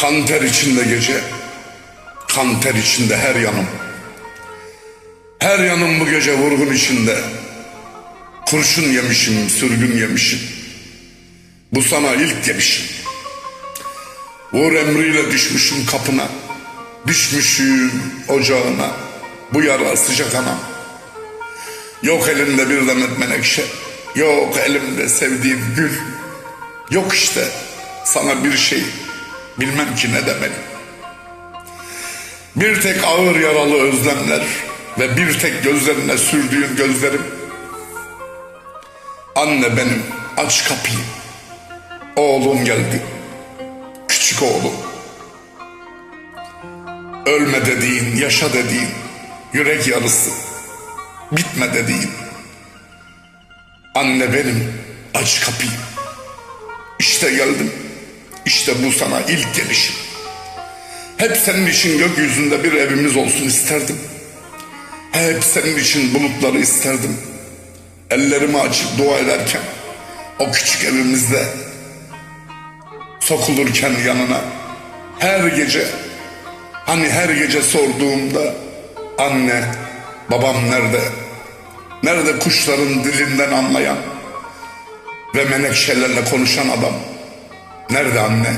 Kan ter içinde gece, kan ter içinde her yanım. Her yanım bu gece vurgun içinde. Kurşun yemişim, sürgün yemişim. Bu sana ilk gelişim. Vur emriyle düşmüşüm kapına. Düşmüşüm ocağına. Bu yara sıcak anam. Yok elimde bir demet menekşe. Yok elimde sevdiğim gül. Yok işte sana bir şey. Bilmem ki ne demeli. Bir tek ağır yaralı özlemler ve bir tek gözlerine sürdüğün gözlerim. Anne benim aç kapıyı. Oğlum geldi. Küçük oğlum. Ölme dediğin, yaşa dediğin, yürek yarısı. Bitme dediğin. Anne benim aç kapıyı. İşte geldim. İşte bu sana ilk gelişim. Hep senin için gökyüzünde bir evimiz olsun isterdim. Hep senin için bulutları isterdim. Ellerimi açıp dua ederken o küçük evimizde sokulurken yanına her gece hani her gece sorduğumda anne babam nerede? Nerede kuşların dilinden anlayan ve menekşelerle konuşan adam? Nerede anne?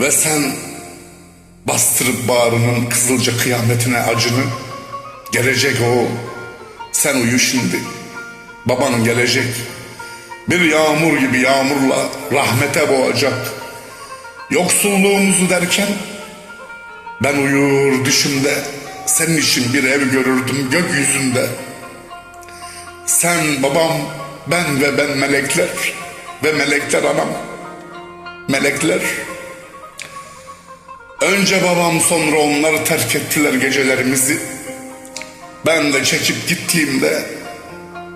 Ve sen bastırıp bağrının kızılca kıyametine acını gelecek o. Sen uyu şimdi. Baban gelecek. Bir yağmur gibi yağmurla rahmete boğacak. Yoksulluğumuzu derken ben uyur düşümde senin için bir ev görürdüm gökyüzünde. Sen babam ben ve ben melekler ve melekler anam. Melekler. Önce babam sonra onları terk ettiler gecelerimizi. Ben de çekip gittiğimde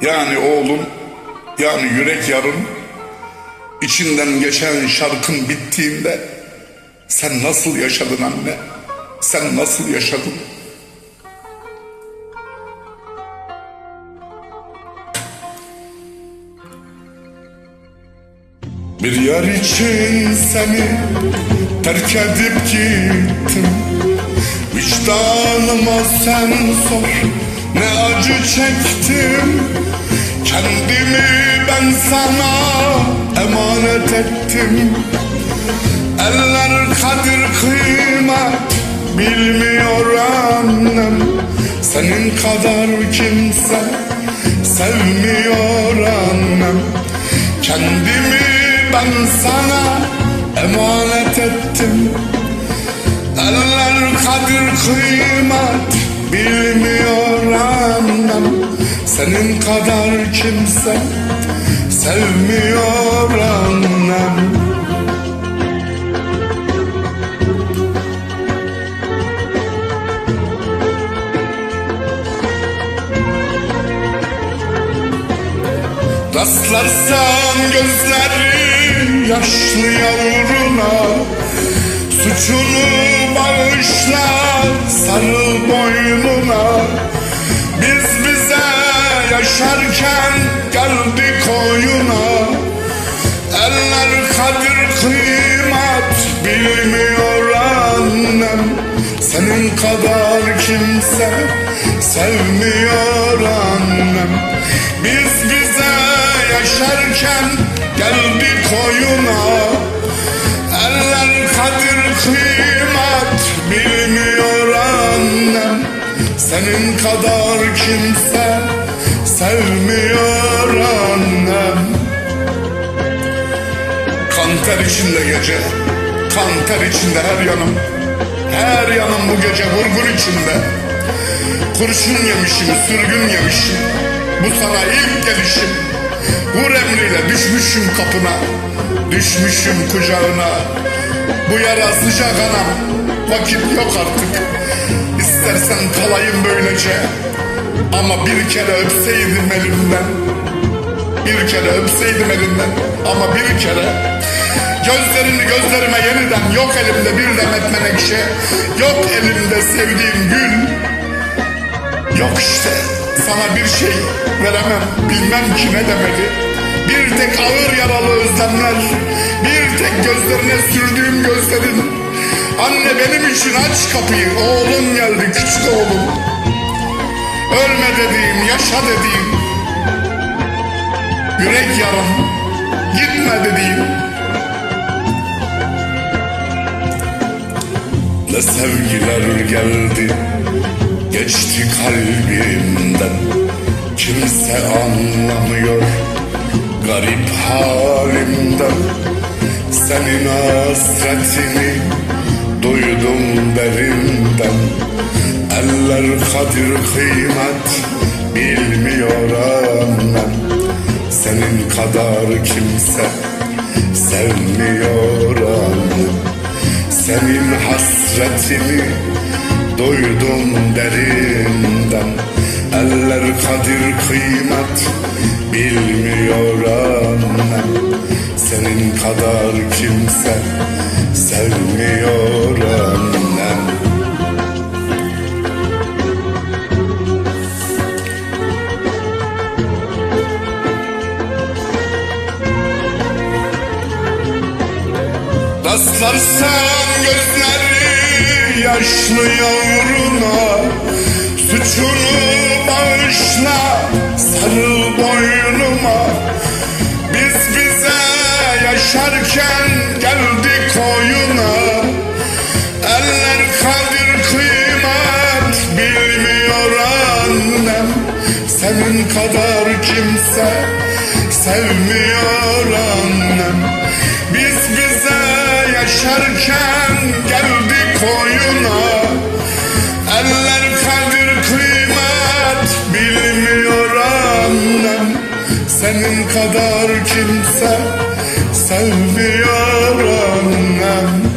yani oğlum yani yürek yarım içinden geçen şarkın bittiğinde sen nasıl yaşadın anne? Sen nasıl yaşadın? Bir yer için seni terk edip gittim. Vicdanıma sen sor ne acı çektim. Kendimi ben sana emanet ettim. Eller kadir kıymet bilmiyor annem. Senin kadar kimse sevmiyor annem. Kendimi ben sana emanet ettim. Eller kadir kıymet bilmiyor annem. Senin kadar kimse sevmiyor annem. Rastlarsan gözleri yaşlı yavruna Suçunu bağışla sarıl boynuna. Biz bize yaşarken geldik oyuna Eller kadir kıymet bilmiyor annem. Senin kadar kimse sevmiyor annem. Biz bize yaşarken geldik oyuna Eller kadir kıymet bilmiyor annem. Senin kadar kimse sevmiyor annem. Kan ter içinde gece Kan ter içinde her yanım. Her yanım bu gece vurgun içinde. Kurşun yemişim, sürgün yemişim. Bu sana ilk gelişim Vur emriyle düşmüşüm kapına Düşmüşüm kucağına. Bu yara sıcak anam Vakit yok artık. İstersen kalayım böylece. Ama bir kere öpseydim elimden. Bir kere öpseydim elinden Ama bir kere Gözlerini gözlerime yeniden Yok elimde bir demet menekşe. Yok elimde sevdiğim gül. Yok işte sana bir şey veremem Bilmem ki ne demeli. Bir tek ağır yaralı özlemler Bir tek gözlerine sürdüğüm gözlerin. Anne benim için aç kapıyı Oğlum geldi küçük oğlum. Ölme dediğim yaşa dediğim Yürek yaram Gitme dediğim. Ne sevgiler geldi Geçti kalbimden. Kimse anlamıyor Garip halimden. Senin hasretini Duydum derinden. Eller kadir kıymet Bilmiyor annem. Senin kadar kimse Sevmiyor annem. Senin hasretini duydum derinden. Eller kadir kıymet bilmiyor annem. Senin kadar kimse sevmiyor annem. Rastlarsan gözleri yaşlı yavruna Suçunu bağışla sarıl boynuma. Biz bize yaşarken geldik oyuna Eller kadir kıymet bilmiyor annem. Senin kadar kimse sevmiyor annem. Biz bize yaşarken Senin kadar kimse sevmiyor annem.